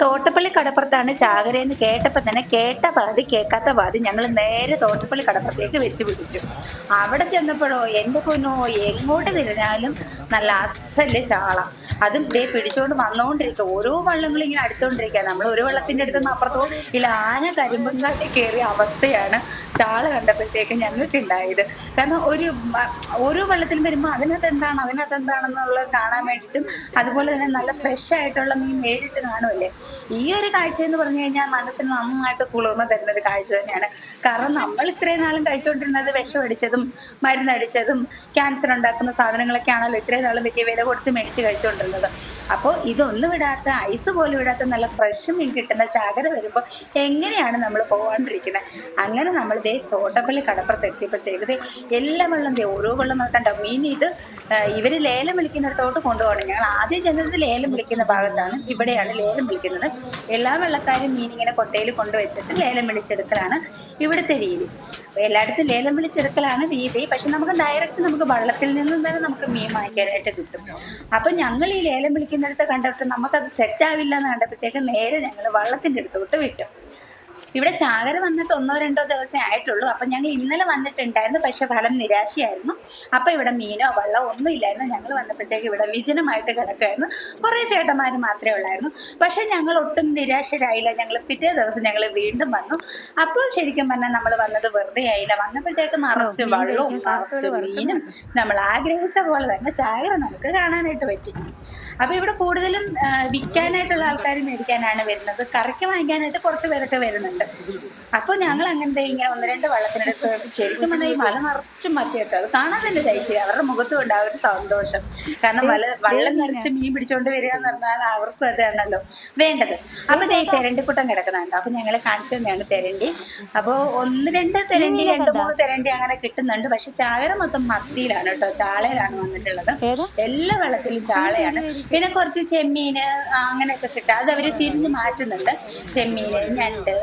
തോട്ടപ്പള്ളി കടപ്പുറത്താണ് ചാകര എന്ന് കേട്ടപ്പോൾ തന്നെ കേട്ട പാതി കേൾക്കാത്ത പാതി ഞങ്ങൾ നേരെ തോട്ടപ്പള്ളി കടപ്പുറത്തേക്ക് വെച്ച് പിടിച്ചു. അവിടെ ചെന്നപ്പോഴോ എന്റെ പൊന്നോ എങ്ങോട്ട് തിരിഞ്ഞാലും നല്ല അസൽ ചാള. അതും ദേ പിടിച്ചുകൊണ്ട് വന്നുകൊണ്ടിരിക്കുക ഓരോ വള്ളങ്ങളും ഇങ്ങനെ അടുത്തുകൊണ്ടിരിക്കുക നമ്മൾ ഒരു വള്ളത്തിന്റെ അടുത്ത് നിന്ന് അപ്പുറത്തോ ഇല്ല ആന കരിമ്പങ്കാട്ടി കയറിയ അവസ്ഥയാണ് ചാള കണ്ടപ്പോഴത്തേക്ക് ഞങ്ങൾക്ക് ഉണ്ടായത് കാരണം ഒരു ഓരോ വെള്ളത്തിലും വരുമ്പോൾ അതിനകത്ത് എന്താണ് അതിനകത്ത് എന്താണെന്നുള്ളത് കാണാൻ വേണ്ടിയിട്ടും അതുപോലെ തന്നെ നല്ല ഫ്രഷ് ആയിട്ടുള്ള മീൻ നേരിട്ട് കാണുമല്ലേ ഈ ഒരു കാഴ്ച എന്ന് പറഞ്ഞു കഴിഞ്ഞാൽ മനസ്സിന് നന്നായിട്ട് കുളിർമ തരുന്ന ഒരു കാഴ്ച തന്നെയാണ്. കാരണം നമ്മൾ ഇത്രയും നാളും കഴിച്ചുകൊണ്ടിരുന്നത് വിഷമടിച്ചതും മരുന്നടിച്ചതും ക്യാൻസർ ഉണ്ടാക്കുന്ന സാധനങ്ങളൊക്കെ ആണല്ലോ ഇത്രയും നാളും വലിയ വില കൊടുത്ത് മേടിച്ച് കഴിച്ചുകൊണ്ടിരുന്നത്. അപ്പോൾ ഇതൊന്നും വിടാത്ത ഐസ് പോലും വിടാത്ത നല്ല ഫ്രഷ് മീൻ കിട്ടുന്ന ചാകര വരുമ്പോൾ എങ്ങനെയാണ് നമ്മൾ പോകാണ്ടിരിക്കുന്നത് അങ്ങനെ നമ്മൾ ദേ തോട്ടപ്പള്ളി കടപ്പുറത്ത് എത്തിയപ്പോഴത്തേക്ക് ദേ എല്ലാ വെള്ളം ഓരോ വെള്ളം കണ്ടോ? മീൻ ഇത് ഇവർ ലേലം വിളിക്കുന്നിടത്തോട്ട് കൊണ്ടുപോകണം. ഞങ്ങൾ ആദ്യം ജനത്തിൽ ലേലം വിളിക്കുന്ന ഭാഗത്താണ്. ഇവിടെയാണ് ലേലം വിളിക്കുന്നത്. എല്ലാ വെള്ളക്കാരും മീൻ ഇങ്ങനെ കൊട്ടയിൽ കൊണ്ടുവച്ചിട്ട് ലേലം വിളിച്ചെടുക്കലാണ് ഇവിടുത്തെ രീതി. എല്ലായിടത്തും ലേലം വിളിച്ചെടുക്കലാണ് രീതി. പക്ഷെ നമുക്ക് ഡയറക്റ്റ് നമുക്ക് വള്ളത്തിൽ നിന്നും തന്നെ നമുക്ക് മീൻ വാങ്ങിക്കാനായിട്ട് കിട്ടും. അപ്പൊ ഞങ്ങൾ ഈ ലേലം വിളിക്കുന്നിടത്ത് കണ്ടിട്ട് നമുക്കത് സെറ്റ് ആവില്ല എന്ന് കണ്ടപ്പോഴത്തേക്ക് നേരെ ഞങ്ങൾ വള്ളത്തിന്റെ അടുത്തോട്ട് വിട്ടു. ഇവിടെ ചാകര വന്നിട്ട് ഒന്നോ രണ്ടോ ദിവസമേ ആയിട്ടുള്ളൂ. അപ്പം ഞങ്ങൾ ഇന്നലെ വന്നിട്ടുണ്ടായിരുന്നു. പക്ഷെ ഫലം നിരാശയായിരുന്നു. അപ്പം ഇവിടെ മീനോ വെള്ളമോ ഒന്നും ഇല്ലായിരുന്നു. ഞങ്ങൾ വന്നപ്പോഴത്തേക്ക് ഇവിടെ വിജനമായിട്ട് കിടക്കുമായിരുന്നു കുറേ ചേട്ടന്മാർ മാത്രമേ ഉള്ളായിരുന്നു. പക്ഷേ ഞങ്ങൾ ഒട്ടും നിരാശരായില്ല. ഞങ്ങൾ പിറ്റേ ദിവസം ഞങ്ങൾ വീണ്ടും വന്നു. അപ്പോൾ ശരിക്കും പറഞ്ഞാൽ നമ്മൾ വന്നത് വെറുതെ ആയില്ല. വന്നപ്പോഴത്തേക്ക് നിറച്ച് വെള്ളവും നിറച്ച് മീനും നമ്മൾ ആഗ്രഹിച്ച പോലെ തന്നെ ചാകര നമുക്ക് കാണാനായിട്ട് പറ്റി. അപ്പൊ ഇവിടെ കൂടുതലും വിൽക്കാനായിട്ടുള്ള ആൾക്കാർ മേടിക്കാനാണ് വരുന്നത്. കറിക്ക് വാങ്ങിക്കാനായിട്ട് കുറച്ച് പേരൊക്കെ വരുന്നുണ്ട്. അപ്പോൾ ഞങ്ങൾ അങ്ങനത്തെ ഇങ്ങനെ ഒന്ന് രണ്ട് വള്ളത്തിനടുത്ത് ശരിക്കും പറഞ്ഞാൽ ഈ മല നിറച്ച് മത്തി കേട്ടോ അത് കാണാൻ തന്നെ ദേശീയ അവരുടെ മുഖത്തും ഉണ്ടാവും സന്തോഷം. കാരണം വല വള്ളം നിറച്ച് മീൻ പിടിച്ചോണ്ട് വരിക എന്ന് പറഞ്ഞാൽ അവർക്കും അതാണല്ലോ വേണ്ടത്. അപ്പൊ ഈ തെരണ്ടിക്കുട്ടം കിടക്കുന്നുണ്ട്. അപ്പൊ ഞങ്ങളെ കാണിച്ചു തന്നെയാണ് തെരണ്ടി. അപ്പോൾ ഒന്ന് രണ്ട് തെരണ്ടി രണ്ട് മൂന്ന് തെരണ്ടി അങ്ങനെ കിട്ടുന്നുണ്ട്. പക്ഷെ ചാകര മൊത്തം മത്തിയിലാണ് കേട്ടോ. ചാളയിലാണ് വന്നിട്ടുള്ളത്. എല്ലാ വെള്ളത്തിലും ചാളയാണ്. പിന്നെ കുറച്ച് ചെമ്മീന് അങ്ങനെയൊക്കെ കിട്ടുക അത് അവർ തിരിഞ്ഞ് മാറ്റുന്നുണ്ട്. ചെമ്മീന് ഞണ്ട്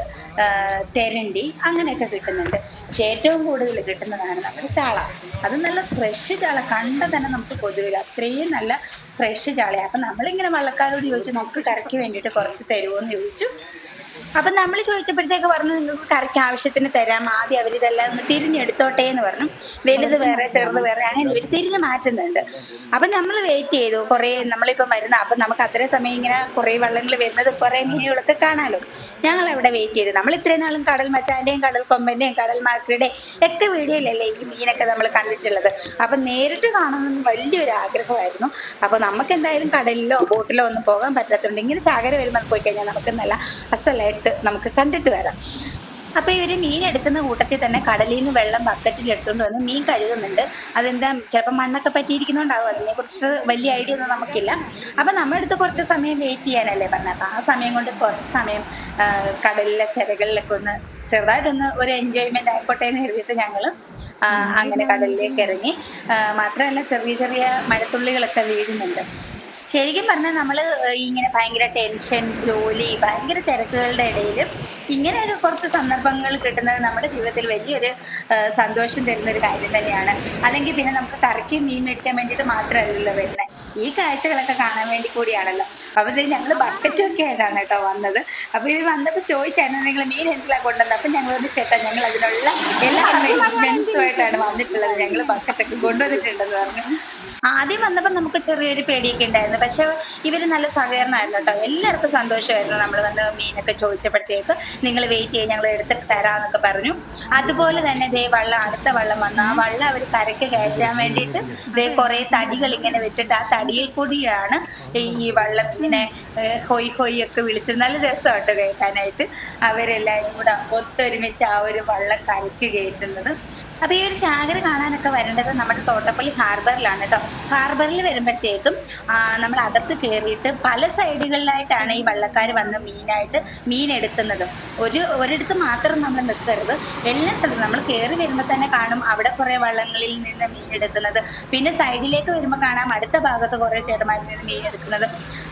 തെരണ്ടി അങ്ങനെയൊക്കെ കിട്ടുന്നുണ്ട്. പക്ഷെ ഏറ്റവും കൂടുതൽ കിട്ടുന്നതാണ് നമ്മുടെ ചാള. അത് നല്ല ഫ്രഷ് ചാള. കണ്ട തന്നെ നമുക്ക് കൊതുവില്ല അത്രയും നല്ല ഫ്രഷ് ചാളയാണ് അപ്പം നമ്മളിങ്ങനെ വള്ളക്കാരോട് ചോദിച്ചു നമുക്ക് കറിക്ക് വേണ്ടിയിട്ട് കുറച്ച് തരുമോ എന്ന് ചോദിച്ചു. അപ്പം നമ്മൾ ചോദിച്ചപ്പോഴത്തേക്ക് പറഞ്ഞു നിങ്ങൾക്ക് കറിക്ക് ആവശ്യത്തിന് തരാം. ആദ്യം അവരിതെല്ലാം ഒന്ന് തിരിഞ്ഞെടുത്തോട്ടെ എന്ന് പറഞ്ഞു. വലുത് വേറെ ചെറുത് വേറെ അങ്ങനെ ഇവർ തിരിഞ്ഞ് മാറ്റുന്നുണ്ട്. അപ്പം നമ്മൾ വെയിറ്റ് ചെയ്തു. കുറേ നമ്മളിപ്പോൾ വരുന്ന അപ്പം നമുക്ക് അത്രയും സമയം ഇങ്ങനെ കുറേ വള്ളങ്ങൾ വരുന്നത് കുറേ മീനുകളൊക്കെ കാണാമല്ലോ ഞങ്ങൾ അവിടെ വെയിറ്റ് ചെയ്തു. നമ്മൾ ഇത്രയും നാളും കടൽ മച്ചാന്റെയും കടൽ കൊമ്പന്റെയും കടൽ മാക്രിയുടെയും ഒക്കെ വീഡിയോയിലല്ലേ ഈ മീനൊക്കെ നമ്മൾ കണ്ടിട്ടുള്ളത്. അപ്പം നേരിട്ട് കാണണമെന്ന് വലിയൊരു ആഗ്രഹമായിരുന്നു. അപ്പോൾ നമുക്ക് എന്തായാലും കടലിലോ ബോട്ടിലോ ഒന്നും പോകാൻ പറ്റാത്തതുകൊണ്ട് ഇങ്ങനെ ചാകര വരുമ്പോൾ പോയി കഴിഞ്ഞാൽ നമുക്ക് നല്ല അസലായിട്ട് നമുക്ക് കണ്ടിട്ട് വരാം. അപ്പൊ ഇവർ മീൻ എടുക്കുന്ന കൂട്ടത്തിൽ തന്നെ കടലിൽ നിന്ന് വെള്ളം ബക്കറ്റിൽ എടുത്തുകൊണ്ട് വന്ന് മീൻ കഴുകുന്നുണ്ട്. അതെന്താ ചിലപ്പോൾ മണ്ണൊക്കെ പറ്റിയിരിക്കുന്നുണ്ടാവും. അതിനെക്കുറിച്ച് വലിയ ഐഡിയ ഒന്നും നമുക്കില്ല. അപ്പൊ നമ്മുടെ അടുത്ത് കുറച്ച് സമയം വെയിറ്റ് ചെയ്യാനല്ലേ പറഞ്ഞത്. അപ്പൊ ആ സമയം കൊണ്ട് കുറച്ച് സമയം കടലിലെ തിരകളിലൊക്കെ ഒന്ന് ചെറുതായിട്ടൊന്ന് ഒരു എൻജോയ്മെന്റ് ആയിക്കോട്ടെ എന്ന് കരുതിയിട്ട് ഞങ്ങൾ അങ്ങനെ കടലിലേക്ക് ഇറങ്ങി. മാത്രമല്ല ചെറിയ ചെറിയ മഴത്തുള്ളികളൊക്കെ വീഴുന്നുണ്ട്. ശരിക്കും പറഞ്ഞാൽ നമ്മൾ ഇങ്ങനെ ഭയങ്കര ടെൻഷൻ ജോലി ഭയങ്കര തിരക്കുകളുടെ ഇടയിൽ ഇങ്ങനെയൊക്കെ കുറച്ച് സന്ദർഭങ്ങൾ കിട്ടുന്നത് നമ്മുടെ ജീവിതത്തിൽ വലിയൊരു സന്തോഷം തരുന്ന ഒരു കാര്യം തന്നെയാണ്. അല്ലെങ്കിൽ പിന്നെ നമുക്ക് കറിക്ക് മീൻ മേടിക്കാൻ വേണ്ടിയിട്ട് മാത്രമല്ലല്ലോ വരുന്നത് ഈ കാഴ്ചകളൊക്കെ കാണാൻ വേണ്ടി കൂടിയാണല്ലോ. അപ്പോൾ ഇത് ഞങ്ങൾ ബക്കറ്റൊക്കെ ആയിട്ടാണ് കേട്ടോ വന്നത്. അപ്പോൾ ഇവർ വന്നപ്പോൾ ചോദിച്ചായിരുന്നു നിങ്ങൾ മീൻ എന്തിലാണ് കൊണ്ടുവന്നത് അപ്പം ഞങ്ങൾ ഒന്ന് ചേട്ടാ ഞങ്ങൾ അതിനുള്ള എല്ലാ അറേഞ്ച്മെന്റ്സുമായിട്ടാണ് വന്നിട്ടുള്ളത്. ഞങ്ങൾ ബക്കറ്റൊക്കെ കൊണ്ടുവന്നിട്ടുണ്ടെന്ന് പറഞ്ഞു. ആദ്യം വന്നപ്പോൾ നമുക്ക് ചെറിയൊരു പേടിയൊക്കെ ഉണ്ടായിരുന്നു. പക്ഷെ ഇവർ നല്ല സഹകരണമായിരുന്നു കേട്ടോ. എല്ലാവർക്കും സന്തോഷമായിരുന്നു നമ്മൾ വന്ന് മീനൊക്കെ ചോദിച്ചപ്പോഴത്തേക്ക്. നിങ്ങൾ വെയിറ്റ് ചെയ്ത് ഞങ്ങൾ എടുത്തിട്ട് തരാമെന്നൊക്കെ പറഞ്ഞു. അതുപോലെ തന്നെ ദേ വള്ളം അടുത്ത വള്ളം വന്നു. ആ വള്ളം അവർ കരയ്ക്ക് കയറ്റാൻ വേണ്ടിയിട്ട് ദേ കുറേ തടികൾ ഇങ്ങനെ വെച്ചിട്ട് ആ തടിയിൽ കൂടിയാണ് ഈ വള്ളം ഇങ്ങനെ ഹൊയ് ഹൊയ് ഒക്കെ വിളിച്ചിട്ട് നല്ല രസമായിട്ട് കേൾക്കാനായിട്ട്. അവരെല്ലാവരും കൂടെ ഒത്തൊരുമിച്ച് ആ ഒരു വള്ളം കരയ്ക്ക് കയറ്റുന്നത്. അപ്പോൾ ഈ ഒരു ചാകര കാണാനൊക്കെ വരേണ്ടത് നമ്മുടെ തോട്ടപ്പള്ളി ഹാർബറിലാണ് കേട്ടോ ഹാർബറിൽ വരുമ്പോഴത്തേക്കും നമ്മൾ അകത്ത് കയറിയിട്ട് പല സൈഡുകളിലായിട്ടാണ് ഈ വള്ളക്കാർ വന്ന് മീനായിട്ട് മീൻ എടുക്കുന്നത്. ഒരു ഒരിടത്ത് മാത്രം നമ്മൾ നിൽക്കരുത് എല്ലാ സ്ഥലത്തും നമ്മൾ കയറി വരുമ്പോൾ തന്നെ കാണും അവിടെ കുറേ വള്ളങ്ങളിൽ നിന്ന് മീൻ എടുക്കുന്നത്. പിന്നെ സൈഡിലേക്ക് വരുമ്പോൾ കാണാം അടുത്ത ഭാഗത്ത് കുറേ ചേട്ടന്മാരിൽ നിന്ന് മീൻ എടുക്കുന്നത്.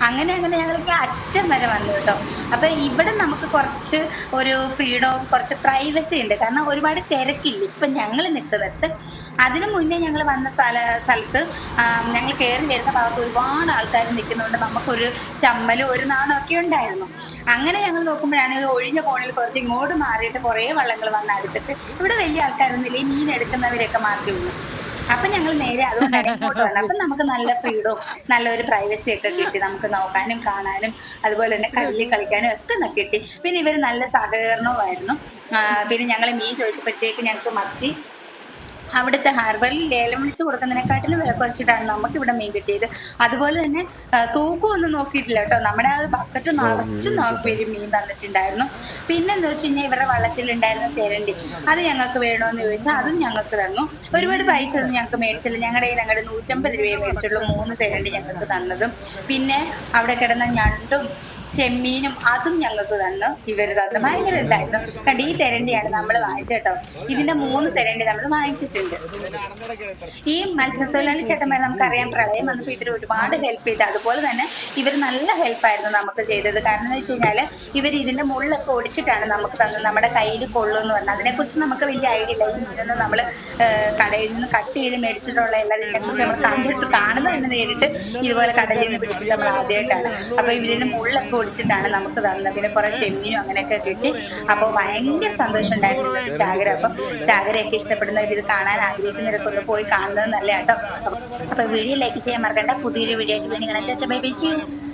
അങ്ങനെ അങ്ങനെ ഞങ്ങൾക്ക് അറ്റം വരെ വന്നു കേട്ടോ അപ്പോൾ ഇവിടെ നമുക്ക് കുറച്ച് ഒരു ഫ്രീഡോ കുറച്ച് പ്രൈവസി ഉണ്ട്. കാരണം ഒരുപാട് തിരക്കില്ല. ഇപ്പം ഞങ്ങൾ നിൽക്കുന്നിടത്ത് അതിനു മുന്നേ ഞങ്ങൾ വന്ന സ്ഥല സ്ഥലത്ത് ഞങ്ങൾ കയറി വരുന്ന ഭാഗത്ത് ഒരുപാട് ആൾക്കാർ നിൽക്കുന്നുണ്ട്. നമുക്കൊരു ചമ്മലും ഒരു നാണമൊക്കെ ഉണ്ടായിരുന്നു. അങ്ങനെ ഞങ്ങൾ നോക്കുമ്പോഴാണ് ഒരു ഒഴിഞ്ഞ കോണിൽ കുറച്ച് ഇങ്ങോട്ട് മാറിയിട്ട് കുറേ വള്ളങ്ങൾ വന്ന് അടുത്തിട്ട് ഇവിടെ വലിയ ആൾക്കാരൊന്നുമില്ല. ഈ മീൻ എടുക്കുന്നവരൊക്കെ മാത്രമേ ഉള്ളൂ. അപ്പൊ ഞങ്ങൾ നേരെ അതുകൊണ്ടാണ് ഇങ്ങോട്ട് വന്നത്. അപ്പൊ നമുക്ക് നല്ല ഫ്രീഡവും നല്ലൊരു പ്രൈവസി ഒക്കെ കിട്ടി. നമുക്ക് നോക്കാനും കാണാനും അതുപോലെ തന്നെ കടലിൽ കളിക്കാനും ഒക്കെ കിട്ടി. പിന്നെ ഇവർ നല്ല സഹകരണവുമായിരുന്നു. പിന്നെ ഞങ്ങൾ മീൻ ചോദിച്ചപ്പോഴത്തേക്ക് ഞങ്ങൾക്ക് മത്തി അവിടുത്തെ ഹാർബറിൽ ലേലം വിളിച്ച് കൊടുക്കുന്നതിനെക്കാട്ടിലും വില കുറച്ചിട്ടാണ് നമുക്ക് ഇവിടെ മീൻ കിട്ടിയത്. അതുപോലെ തന്നെ തൂക്കം ഒന്നും നോക്കിയിട്ടില്ല കേട്ടോ. നമ്മുടെ ആ ഒരു ബക്കറ്റ് നിറച്ച് നോക്കി മീൻ തന്നിട്ടുണ്ടായിരുന്നു. പിന്നെ എന്താ വെച്ച് കഴിഞ്ഞാൽ ഇവരുടെ വള്ളത്തിലുണ്ടായിരുന്ന തേരണ്ടി. അത് ഞങ്ങൾക്ക് വേണമെന്ന് ചോദിച്ചാൽ അതും ഞങ്ങൾക്ക് തന്നു. ഒരുപാട് പൈസ ഒന്നും ഞങ്ങൾക്ക് മേടിച്ചില്ല. ഞങ്ങളുടെ കയ്യിൽ ഞങ്ങളുടെ നൂറ്റമ്പത് രൂപയെ മേടിച്ചുള്ളൂ മൂന്ന് തേരണ്ടി ഞങ്ങൾക്ക് തന്നതും. പിന്നെ അവിടെ കിടന്ന ഞണ്ടും ചെമ്മീനും അതും ഞങ്ങൾക്ക് തന്നു. ഇവർ തന്നു. ഭയങ്കര ഇതായിരുന്നു. കണ്ട് ഈ തെരണ്ടിയാണ് നമ്മൾ വാങ്ങിച്ചേട്ടോ ഇതിന്റെ മൂന്ന് തെരണ്ടി നമ്മൾ വാങ്ങിച്ചിട്ടുണ്ട്. ഈ മത്സ്യത്തൊഴിലാളി ചേട്ടന്മാർ നമുക്കറിയാം പ്രളയം വന്നപ്പോൾ ഇവർ ഒരുപാട് ഹെൽപ്പ് ചെയ്ത്. അതുപോലെ തന്നെ ഇവർ നല്ല ഹെൽപ്പായിരുന്നു നമുക്ക് ചെയ്തത്. കാരണം എന്ന് വെച്ച് ഇവർ ഇതിന്റെ മുള്ളൊക്കെ ഒടിച്ചിട്ടാണ് നമുക്ക് തന്നത്. നമ്മുടെ കയ്യിൽ കൊള്ളു എന്ന് പറഞ്ഞാൽ അതിനെക്കുറിച്ച് നമുക്ക് വലിയ ഐഡിയ ഇല്ല. ഈ മീനൊന്നും നമ്മൾ കടയിൽ നിന്ന് കട്ട് ചെയ്ത് മേടിച്ചിട്ടുള്ള എല്ലാ ഇതിനെക്കുറിച്ച് നമ്മൾ കണ്ടിട്ട് കാണുന്നത് നേരിട്ട് ഇതുപോലെ കടലിൽ നിന്ന് പിടിച്ചിട്ട് നമ്മൾ ആദ്യമായിട്ടാണ്. അപ്പോൾ ഇവരിന് മുള്ളൊക്കെ ഒടിച്ചിട്ടാണ് നമുക്ക് തന്നത്. പിന്നെ കുറെ ചെമ്മീനും അങ്ങനെയൊക്കെ കിട്ടി. അപ്പോൾ ഭയങ്കര സന്തോഷം ഉണ്ടായിരുന്നു ചാകര. അപ്പം ചാകരയൊക്കെ ഇഷ്ടപ്പെടുന്നവർ ഇത് കാണാൻ ആഗ്രഹിക്കുന്നവരൊക്കെ ഒന്ന് പോയി കാണുന്നത് നല്ല കേട്ടോ അപ്പോൾ വീഡിയോ ലൈക്ക് ചെയ്യാൻ മറക്കണ്ട. പുതിയൊരു വീഡിയോ ആയിട്ട് വേണ്ടി കണക്ട്